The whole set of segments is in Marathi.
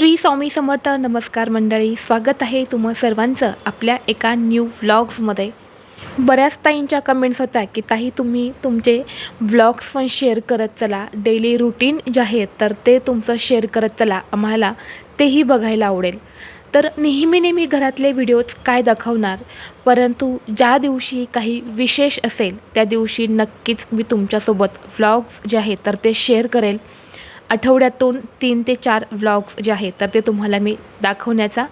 श्री स्वामी समर्थ नमस्कार मंडळी स्वागत आहे तुम्हा सर्वांचं आपल्या एका न्यू व्लॉग्समध्ये बऱ्याच ताईंच्या कमेंट्स होत्या की ताई तुम्ही तुमचे व्लॉग्स पण शेअर करत चला. डेली रुटीन जे आहे तर ते तुमचं शेअर करत चला. आम्हाला तेही बघायला आवडेल. तर नेहमी नेहमी घरातले व्हिडिओज काय दाखवणार? परंतु ज्या दिवशी काही विशेष असेल त्या दिवशी नक्कीच मी तुमच्यासोबत व्लॉग्स जे आहेत तर ते शेअर करेल. आठवड्यातून तीन ते चार व्लॉग्स जे आहेत तर ते तुम्हाला मी दाखवण्याचा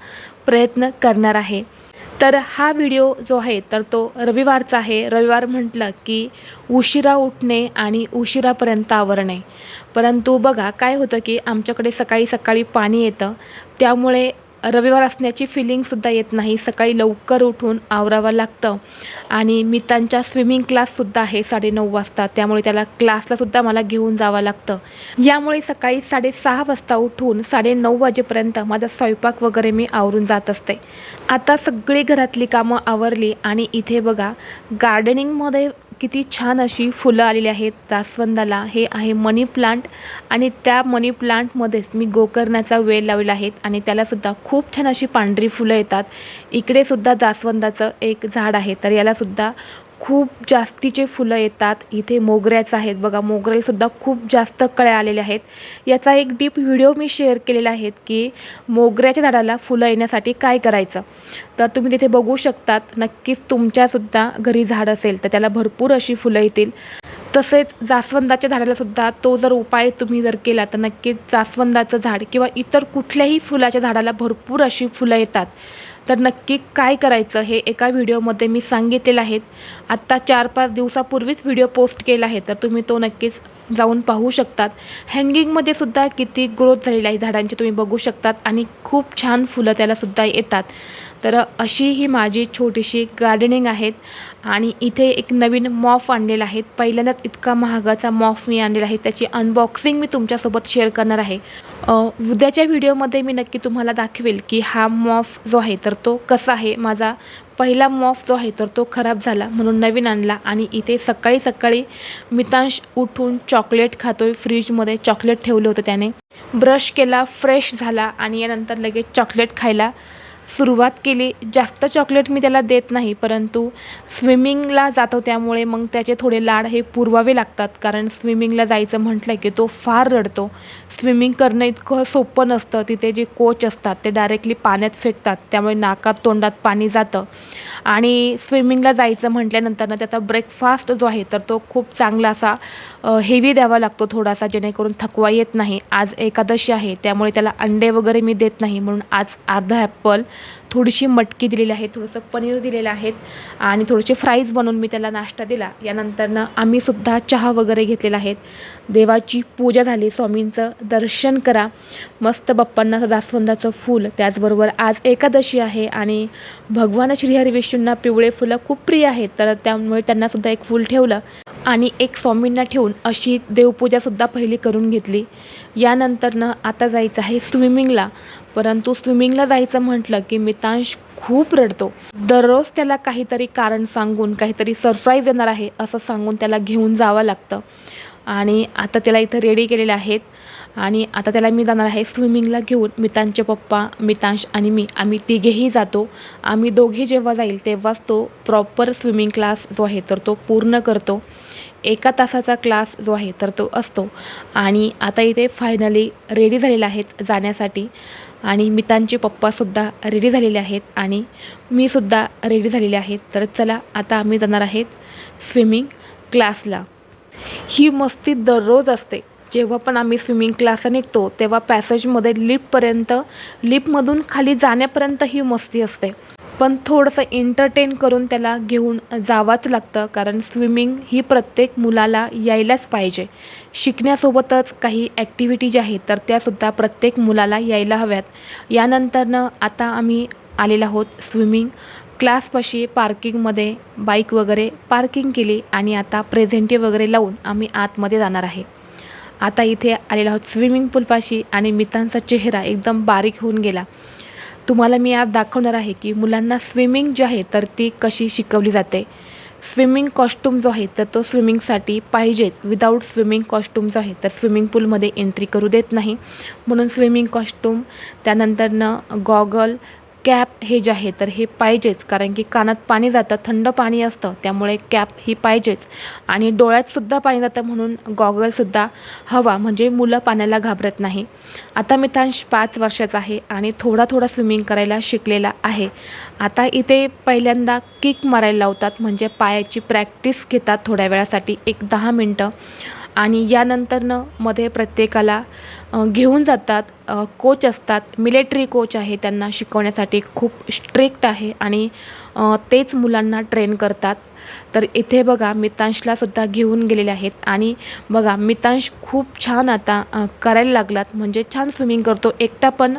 प्रयत्न करणार आहे. तर हा व्हिडिओ जो आहे तर तो रविवारचा आहे. रविवार म्हटलं की उशिरा उठणे आणि उशिरापर्यंत आवरणे. परंतु बघा काय होतं की आमच्याकडे सकाळी सकाळी पाणी येतं. त्यामुळे रविवार असण्याची फिलिंगसुद्धा येत नाही. सकाळी लवकर उठून आवरावं लागतं. आणि मितांच्या स्विमिंग क्लाससुद्धा आहे साडेनऊ वाजता. त्यामुळे त्याला क्लासलासुद्धा मला घेऊन जावं लागतं. यामुळे सकाळी साडेसहा वाजता उठून साडेनऊ वाजेपर्यंत माझा स्वयंपाक वगैरे मी आवरून जात असते. आता सगळी घरातली कामं आवरली आणि इथे बघा गार्डनिंगमध्ये किती छान अशी फुलं आलेली आहेत. जास्वंदाला हे आहे मनी प्लांट आणि त्या मनी प्लांटमध्येच मी गोकर्णाचा वेल लावलेला आहेत आणि त्यालासुद्धा खूप छान अशी पांढरी फुलं येतात. इकडे सुद्धा जास्वंदाचं एक झाड आहे तर यालासुद्धा खूप जास्तीचे फुलं येतात. इथे मोगऱ्याचं आहेत बघा. मोगऱ्यालासुद्धा खूप जास्त कळ्या आलेल्या आहेत. याचा एक डीप व्हिडिओ मी शेअर केलेला आहे की मोगऱ्याच्या झाडाला फुलं येण्यासाठी काय करायचं. तर तुम्ही तिथे बघू शकतात. नक्कीच तुमच्यासुद्धा घरी झाड असेल तर त्याला भरपूर अशी फुलं येतील. तसेच जास्वंदाच्या झाडालासुद्धा तो जर उपाय तुम्ही जर केला तर नक्कीच जास्वंदाचं झाड किंवा इतर कुठल्याही फुलाच्या झाडाला भरपूर अशी फुलं येतात. तर नक्की काय करायचं हे एका व्हिडिओमध्ये मी सांगितलेलं आहेत आत्ता चार पाच दिवसापूर्वीच व्हिडिओ पोस्ट केला आहे तर तुम्ही तो नक्कीच जाऊन पाहू शकतात. हँगिंगमध्ये सुद्धा किती ग्रोथ झालेली आहे झाडांची तुम्ही बघू शकतात आणि खूप छान फुलं त्यालासुद्धा येतात. तर अशी ही माझी छोटीशी गार्डनिंग आहेत. आणि इथे एक नवीन मॉफ आणलेला आहे. पहिल्यांदाच इतका महागाचा मॉफ मी आणलेला आहे. त्याची अनबॉक्सिंग मी तुमच्यासोबत शेअर करणार आहे. उद्याच्या व्हिडिओमध्ये मी नक्की तुम्हाला दाखवेल की हा मॉफ जो आहे तर तो कसा आहे. माझा पहिला मॉफ जो आहे तर तो खराब झाला म्हणून नवीन आणला. आणि इथे सकाळी सकाळी मितांश उठून चॉकलेट खातो आहे फ्रीजमध्ये चॉकलेट ठेवलं होतं त्याने. ब्रश केला फ्रेश झाला आणि यानंतर लगेच चॉकलेट खायला सुरुवात केली. जास्त चॉकलेट मी त्याला देत नाही परंतु स्विमिंगला जातो त्यामुळे मग त्याचे थोडे लाड हे पुरवावे लागतात. कारण स्विमिंगला जायचं म्हटलं की तो फार रडतो. स्विमिंग करणं इतकं सोपं नसतं. तिथे जे कोच असतात ते डायरेक्टली पाण्यात फेकतात. त्यामुळे नाकात तोंडात पाणी जातं. आणि स्विमिंगला जायचं म्हटल्यानंतर ना त्याचा ब्रेकफास्ट जो आहे तर तो खूप चांगला असा हेवी द्यावा लागतो थोडासा जेणेकरून थकवा येत नाही. आज एकादशी आहे त्यामुळे त्याला अंडे वगैरे मी देत नाही. म्हणून आज अर्धा ॲपल थोडीशी मटकी दिलेली आहे थोडंसं पनीर दिलेलं आहेत आणि थोडेसे फ्राईज बनवून मी त्याला नाश्ता दिला. यानंतरनं आम्हीसुद्धा चहा वगैरे घेतलेला आहेत देवाची पूजा झाली. स्वामींचं दर्शन करा. मस्त बाप्पांना जास्वंदाचं फूल. त्याचबरोबर आज एकादशी आहे आणि भगवान श्रीहरी विष्णूंना पिवळे फुलं खूप प्रिय आहेत. तर त्यामुळे त्यांनासुद्धा एक फूल ठेवलं. आणि एक स्वामींना ठेवून अशी देवपूजासुद्धा पहिली करून घेतली. यानंतरनं आता जायचं आहे स्विमिंगला. परंतु स्विमिंगला जायचं म्हटलं की मितांश खूप रडतो. दररोज त्याला काहीतरी कारण सांगून काहीतरी सरप्राईज देणार आहे असं सांगून त्याला घेऊन जावं लागतं. आणि आता त्याला इथं रेडी केलेले आहेत. आणि आता त्याला मी जाणार आहे स्विमिंगला घेऊन मितांचे पप्पा मितांश आणि मी. आम्ही तिघेही जातो. आम्ही दोघे जेव्हा जाईल तेव्हाच तो प्रॉपर स्विमिंग क्लास जो आहे तर तो पूर्ण करतो. एका तासाचा क्लास जो आहे तर तो असतो. आणि आता इथे फायनली रेडी झालेले आहेत जाण्यासाठी. आणि मितांचे पप्पासुद्धा रेडी झालेले आहेत आणि मीसुद्धा रेडी झालेले आहेत. तर चला आता आम्ही जाणार आहेत स्विमिंग क्लासला ही मस्ती दररोज असते. जेव्हा पण आम्ही स्विमिंग क्लासला निघतो तेव्हा पॅसेजमध्ये लिपपर्यंत लिपमधून खाली जाण्यापर्यंत ही मस्ती असते. पण थोडंसं एंटरटेन करून त्याला घेऊन जावंच लागतं कारण स्विमिंग ही प्रत्येक मुलाला यायलाच पाहिजे. शिकण्यासोबतच काही ॲक्टिव्हिटी ज्या आहेत तर त्यासुद्धा प्रत्येक मुलाला यायला हव्यात. यानंतरनं आता आम्ही आलेलो आहोत स्विमिंग क्लासपाशी पार्किंगमध्ये बाईक वगैरे पार्किंग केली आणि आता प्रेझेंटी वगैरे लावून आम्ही आतमध्ये जाणार आहे. आता इथे आलेलो आहोत स्विमिंग पूलपाशी आणि मितांचा चेहरा एकदम बारीक होऊन गेला. तुम्हाला मी आज दाखवणार आहे की मुलांना स्विमिंग जी आहे तर ती कशी शिकवली जाते. स्विमिंग कॉस्ट्यूम जो आहे तर तो स्विमिंगसाठी पाहिजेत. विदाऊट स्विमिंग कॉस्ट्यूम जो आहे तर स्विमिंग पूलमध्ये एंट्री करू देत नाही. म्हणून स्विमिंग कॉस्ट्यूम त्यानंतरनं गॉगल कॅप हे जे आहे तर हे पाहिजेच. कारण की कानात पाणी जातं थंड पाणी असतं. त्यामुळे कॅप ही पाहिजेच. आणि डोळ्यातसुद्धा पाणी जातं म्हणून गॉगलसुद्धा हवा. म्हणजे मुलं पाण्याला घाबरत नाही. आता मिथांश पाच वर्षाचा आहे आणि थोडा थोडा स्विमिंग करायला शिकलेला आहे. आता इथे पहिल्यांदा किक मारायला लावतात. म्हणजे पायाची प्रॅक्टिस घेतात थोड्या वेळासाठी एक दहा मिनटं. आणि यानंतरनं मध्ये प्रत्येकाला घेऊन जातात कोच असतात. मिलिटरी कोच आहे त्यांना शिकवण्यासाठी खूप स्ट्रिक्ट आहे आणि तेच मुलांना ट्रेन करतात. तर इथे बघा मितांशला सुद्धा घेऊन गेलेले आहेत. आणि बघा मितांश खूप छान आता करायला लागलात. म्हणजे छान स्विमिंग करतो. एकटा पण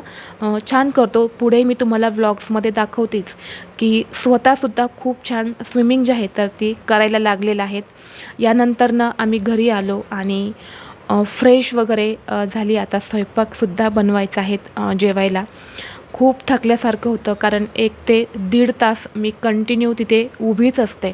छान करतो. पुढे मी तुम्हाला व्लॉग्समध्ये दाखवतेच की स्वतःसुद्धा खूप छान स्विमिंग जी आहे तर ती करायला लागलेलं आहेत. यानंतरनं आम्ही घरी आलो आणि फ्रेश वगैरे झाली. आता स्वयंपाकसुद्धा बनवायचा आहेत जेवायला. खूप थकल्यासारखं होतं कारण एक ते दीड तास मी कंटिन्यू तिथे उभीच असते.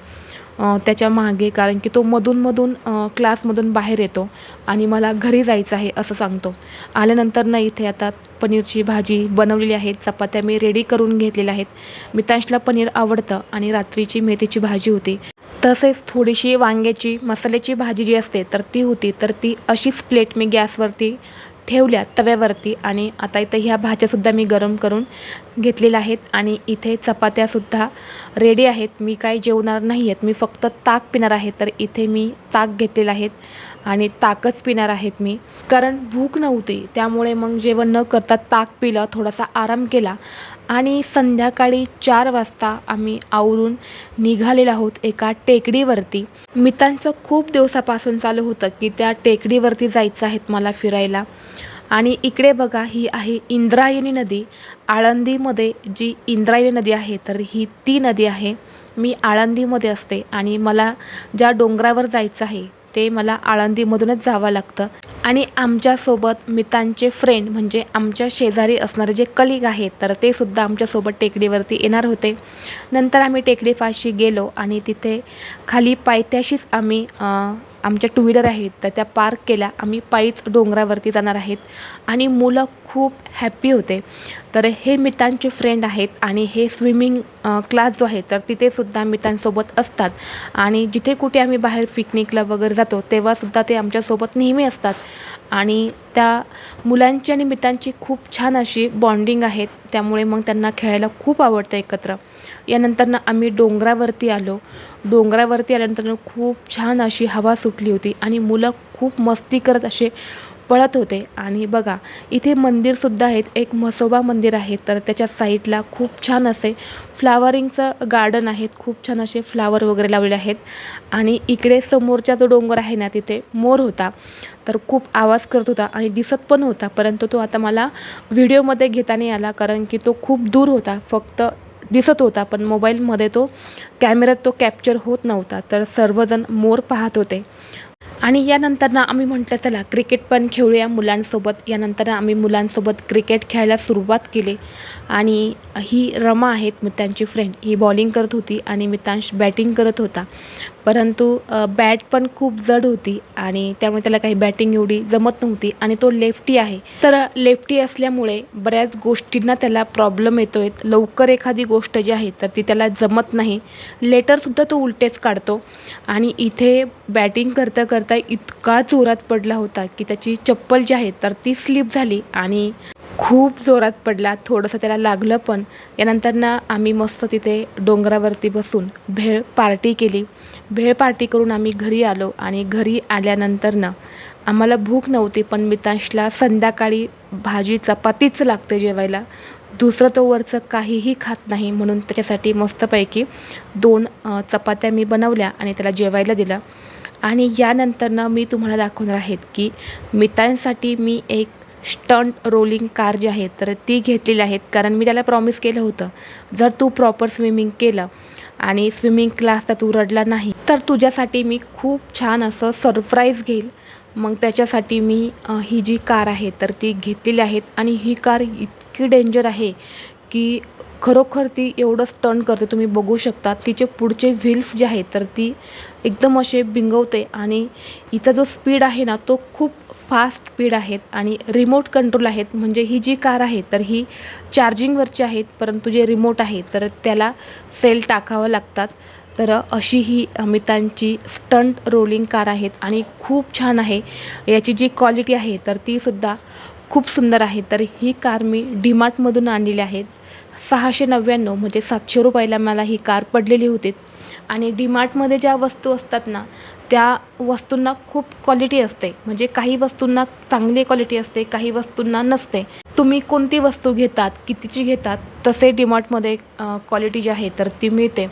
त्याच्यामागे कारण की तो मधूनमधून क्लासमधून बाहेर येतो आणि मला घरी जायचं आहे असं सांगतो. आल्यानंतर ना इथे आता पनीरची भाजी बनवलेली आहे चपात्या मी रेडी करून घेतलेल्या आहेत. मितांशला पनीर आवडतं आणि रात्रीची मेथीची भाजी होती. तसेच थोडीशी वांग्याची मसाल्याची भाजी जी असते तर ती होती. तर ती अशीच प्लेट मी गॅसवरती ठेवल्या तव्यावरती आणि आता इथं ह्या भाज्यासुद्धा मी गरम करून घेतलेल्या आहेत आणि इथे चपात्यासुद्धा रेडी आहेत. मी काय जेवणार नाही आहेत. मी फक्त ताक पिणार आहे. तर इथे मी ताक घेतलेलं आहेत आणि ताकच पिणार आहेत मी. कारण भूक नव्हती त्यामुळे मग जेवण न करता ताक पिलं थोडासा आराम केला आणि संध्याकाळी चार वाजता आम्ही आवरून निघालेलो आहोत एका टेकडीवरती. मित्रांचं खूप दिवसापासून चालू होतं की त्या टेकडीवरती जायचं आहेत मला फिरायला. आणि इकडे बघा ही आहे इंद्रायणी नदी. आळंदीमध्ये जी इंद्रायणी नदी आहे तर ही ती नदी आहे. मी आळंदीमध्ये असते आणि मला ज्या डोंगरावर जायचं आहे ते मला आळंदीमधूनच जावं लागतं. आणि आमच्यासोबत मितांचे फ्रेंड म्हणजे आमच्या शेजारी असणारे जे कलिग आहेत तर ते सुद्धा आमच्यासोबत टेकडीवरती येणार होते. नंतर आम्ही टेकडीपाशी गेलो आणि तिथे खाली पायथ्याशीच आम्ही आमच्या टू व्हीलर आहेत तर त्या पार्क केल्या. आम्ही पायीच डोंगरावरती जाणार आहेत. आणि मुलं खूप हॅप्पी होते. तर हे मितांचे फ्रेंड आहेत आणि हे स्विमिंग क्लास जो आहे तर तिथेसुद्धा मितांसोबत असतात. आणि जिथे कुठे आम्ही बाहेर पिकनिकला वगैरे जातो तेव्हासुद्धा ते आमच्यासोबत नेहमी असतात. आणि त्या मुलांची आणि मितांची खूप छान अशी बॉन्डिंग आहेत. त्यामुळे मग त्यांना खेळायला खूप आवडतं एकत्र. यानंतरनं आम्ही डोंगरावरती आलो. डोंगरावरती आल्यानंतरनं खूप छान अशी हवा सुटली होती आणि मुलं खूप मस्ती करत असे पळत होते. आणि बघा इथे मंदिरसुद्धा आहेत. एक म्हसोबा मंदिर आहे. तर त्याच्या साईडला खूप छान असे फ्लावरिंगचं गार्डन आहेत खूप छान असे फ्लावर वगैरे लावलेले आहेत. आणि इकडे समोरचा जो डोंगर आहे ना तिथे मोर होता. तर खूप आवाज करत होता आणि दिसत पण होता. परंतु तो आता मला व्हिडिओमध्ये घेता नाही आला कारण की तो खूप दूर होता. फक्त दिसत होता पण मोबाईलमध्ये तो कॅमेऱ्यात तो कॅप्चर होत नव्हता तर सर्वजण मोर पाहत होते. आणि यानंतर ना आम्ही म्हटलं चला क्रिकेट पण खेळूया मुलांसोबत. यानंतर आम्ही मुलांसोबत क्रिकेट खेळायला सुरुवात केली. आणि ही रमा आहेत मित्रांची फ्रेंड ही बॉलिंग करत होती आणि मितांश बॅटिंग करत होता. परंतु बॅट पण खूप जड होती आणि त्यामुळे त्याला काही बॅटिंग एवढी जमत नव्हती आणि तो लेफ्टी आहे. तर लेफ्टी असल्यामुळे बऱ्याच गोष्टींना त्याला प्रॉब्लेम येतो आहे लवकर एखादी गोष्ट जी आहे तर ती त्याला जमत नाही. लेटरसुद्धा तो उलटेच काढतो आणि इथे बॅटिंग करता करता इतका जोरात पडला होता की त्याची चप्पल जी आहे तर ती स्लिप झाली आणि खूप जोरात पडला थोडंसं त्याला लागलं पण. यानंतर ना आम्ही मस्त तिथे डोंगरावरती बसून भेळ पार्टी केली. भेळ पार्टी करून आम्ही घरी आलो आणि घरी आल्यानंतर ना आम्हाला भूक नव्हती पण मितांशला संध्याकाळी भाजी चपातीच लागते जेवायला. दुसरं तो वरचं काहीही खात नाही म्हणून त्याच्यासाठी मस्तपैकी दोन चपात्या मी बनवल्या आणि त्याला जेवायला दिलं. आणि यानंतरनं मी तुम्हाला दाखवणार आहेत की मितांसाठी मी एक स्टंट रोलिंग कार जी आहे तर ती घेतलेली आहेत. कारण मी त्याला प्रॉमिस केलं होतं जर तू प्रॉपर स्विमिंग केलं आणि स्विमिंग क्लासचा तू रडला नाही तर तुझ्यासाठी मी खूप छान असं सरप्राईज घेईल. मग त्याच्यासाठी मी ही जी कार आहे तर ती घेतलेली आहेत. आणि ही कार इतकी डेंजर आहे की खरोखर ती एवढं स्टंट करते. तुम्ही बघू शकता तिचे पुढचे व्हील्स जे आहेत तर ती एकदम असे बिंगवते. आणि हिचा जो स्पीड आहे ना तो खूप फास्ट स्पीड आहेत आणि रिमोट कंट्रोल आहेत. म्हणजे ही जी कार आहे तर ही चार्जिंगवरची आहेत परंतु जे रिमोट आहे तर त्याला सेल टाकावं लागतात. तर अशी ही अमितांची स्टंट रोलिंग कार आहेत आणि खूप छान आहे. याची जी क्वालिटी आहे तर तीसुद्धा खूप सुंदर आहे. तर ही कार मी डीमार्टमधून आणलेली आहेत सहाशे नव्याण्णव म्हणजे सातशे रुपयाला मला ही कार पडलेली होती. आणि डीमार्टमध्ये ज्या वस्तू असतात ना त्या वस्तूंना खूप क्वालिटी असते. म्हणजे काही वस्तूंना चांगली क्वालिटी असते काही वस्तूंना नसते. तुम्ही कोणती वस्तू घेतात कितीची घेतात तसे डीमार्टमध्ये क्वालिटी जी आहे तर ती मिळते.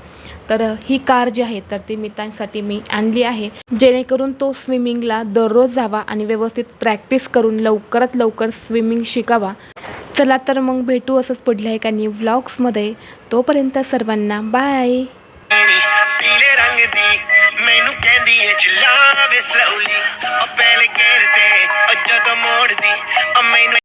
तर ही कार जी आहे तर ती मितांसाठी मी आणली आहे. जेणेकरून तो स्विमिंगला दररोज जावा आणि व्यवस्थित प्रॅक्टिस करून लवकरात लवकर स्विमिंग शिकावा. चला तर मग भेटू असंच पुढल्या एका नि व्लॉग्समध्ये तोपर्यंत सर्वांना बाय